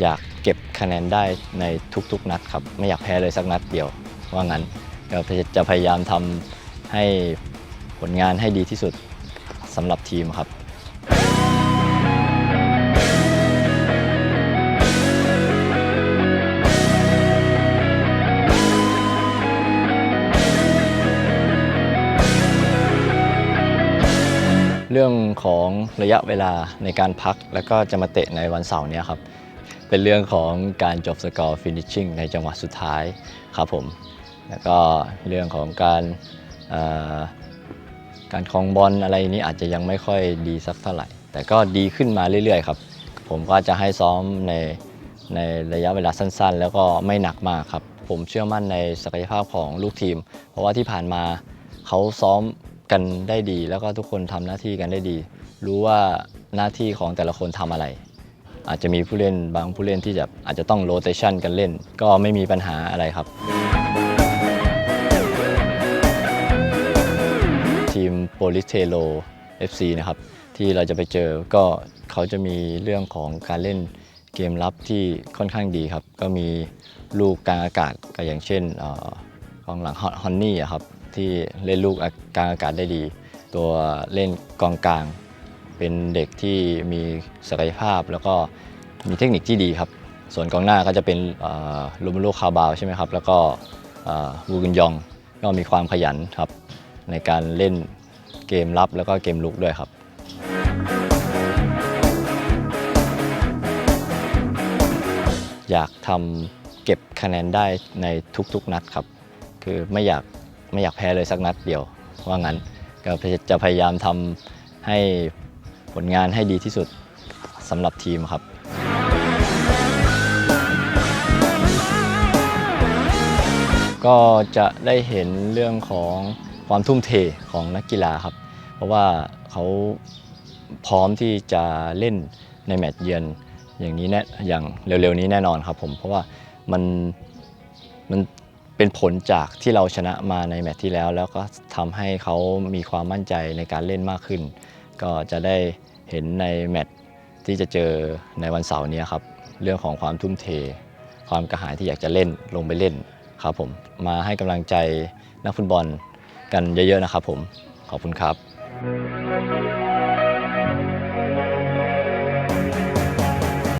อยากเก็บคะแนนได้ในทุกๆ นัดครับ ไม่อยากแพ้เลยสักนัดเดียว ว่างั้นก็จะพยายามทำให้ผลงานให้ดีที่สุดสำหรับทีมครับเรื่องของระยะเวลาในการพักแล้วก็จะมาเตะในวันเสาร์เนี้ยครับ เป็นเรื่องของการจบสกอร์ฟินิชชิ่งในจังหวะสุดท้ายครับผม แล้วก็เรื่องของการการคลองบอลอะไรนี้อาจจะยังไม่ค่อยดีสักเท่าไหร่ แต่ก็ดีขึ้นมาเรื่อยๆครับ ผมก็จะให้ซ้อมในในระยะเวลาสั้นๆ แล้วก็ไม่หนักมากครับ ผมเชื่อมั่นในศักยภาพของลูกทีม เพราะว่าที่ผ่านมาเขาซ้อมกันได้ดี แล้วก็ทุกคนทำหน้าที่กันได้ดี รู้ว่าหน้าที่ของแต่ละคนทำอะไร อาจจะมีผู้เล่นบางผู้เล่นที่จะอาจจะต้องโรเตชันกันเล่น ก็ไม่มีปัญหาอะไรครับ ทีมโปลิสเทโล FC นะครับ ที่เราจะไปเจอก็เขาจะมีเรื่องของการเล่นเกมรับที่ค่อนข้างดีครับ ก็มีลูกกลางอากาศก็อย่างเช่นเอ่อกองหลังฮอนนี่ครับที่เล่นลูกกลางอากาศได้ดี ตัวเล่นกองกลาง เป็นเด็กที่มีศักยภาพ แล้วก็มีเทคนิคที่ดีครับ ส่วนกองหน้าก็จะเป็นลูมโลคาบาวใช่ไหมครับ แล้วก็วูกุนยองก็มีความขยันครับในการเล่นเกมรับแล้วก็เกมลุกด้วยครับอยากทำเก็บคะแนนได้ในทุกๆนัดครับ คือไม่อยากไม่อยากแพ้เลยสักนัดเดียวว่างั้นก็จะพยายามทำให้ ลงานให้ดีที่สุดสำหรับทีมครับก็จะได้เห็นเรื่องของความทุ่มเทของนักกีฬาครับ เพราะว่าเขาพร้อมที่จะเล่นในแมตช์เยือนอย่างนี้แน่อย่างเร็วๆนี้แน่นอนครับผมเพราะว่ามันมันเป็นผลจากที่เราชนะมาในแมตช์ที่แล้ว แล้วก็ทำให้เขามีความมั่นใจในการเล่นมากขึ้น ก็จะได้ เห็นในแมตช์ที่จะเจอในวันเสาร์นี้ครับเรื่องของความทุ่มเท ความกระหายที่อยากจะเล่นลงไปเล่นครับผมมาให้กำลังใจนักฟุตบอลกันเยอะๆนะครับผมขอบคุณครับ